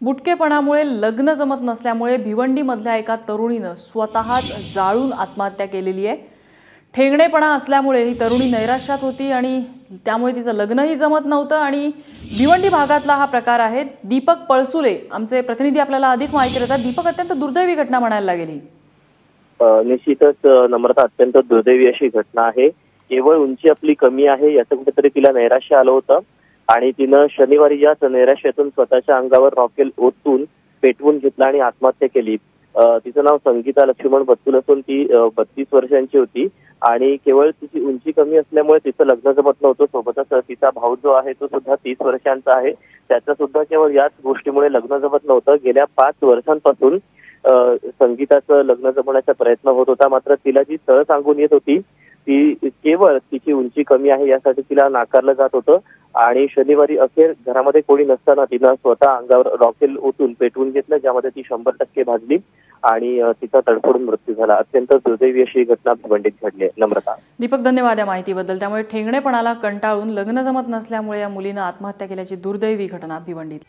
बुटकेपणामुळे लग्न जमत नसल्यामुळे भिवंडीमधल्या एका तरुणीनं स्वतःच जाळून आत्महत्या केलेली आहे. ठेंगणेपणा असल्यामुळे ही तरुणी नैराश्यात होती आणि त्यामुळे तिचं लग्नही जमत नव्हतं आणि भिवंडी भागातला हा प्रकार आहे. दीपक पळसुले आमचे प्रतिनिधी आपल्याला अधिक माहिती देतात. दीपक अत्यंत दुर्दैवी घटना म्हणायला लागेल निश्चितच नम्रता अत्यंत दुर्दैवी अशी घटना आहे. केवळ उंची आपली कमी आहे याचं कुठेतरी तिला नैराश्य आलं होतं. आणि तिनं शनिवारी याच नैराश्यातून स्वतःच्या अंगावर रॉकेल ओतून पेटवून घेतला आणि आत्महत्या केली. तिचं नाव संगीता लक्ष्मण बत्तूल असून ती बत्तीस वर्षांची होती. आणि केवळ तिची उंची कमी असल्यामुळे तिचं लग्न जमत नव्हतं. सोबतच तिचा भाऊ जो आहे तो सुद्धा तीस वर्षांचा आहे. त्याचं सुद्धा केवळ याच गोष्टीमुळे लग्न जमत नव्हतं. गेल्या पाच वर्षांपासून संगीताचं लग्न जमवण्याचा प्रयत्न होत होता. मात्र तिला जी सळ सांगून येत होती ती केवळ तिची उंची कमी आहे यासाठी तिला नाकारलं जात होतं. आणि शनिवारी अखेर घरामध्ये कोणी नसताना तिनं स्वतः अंगावर रॉकेल ओतून पेटवून घेतलं ज्यामध्ये ती शंभर टक्के भाजली आणि तिचा तडफडून मृत्यू झाला. अत्यंत दुर्दैवी अशी घटना भिवंडीत घडली आहे. नम्रता. दीपक धन्यवाद या माहितीबद्दल. त्यामुळे ठेंगणेपणाला कंटाळून लग्न जमत नसल्यामुळे या मुलीनं आत्महत्या केल्याची दुर्दैवी घटना भिवंडीत.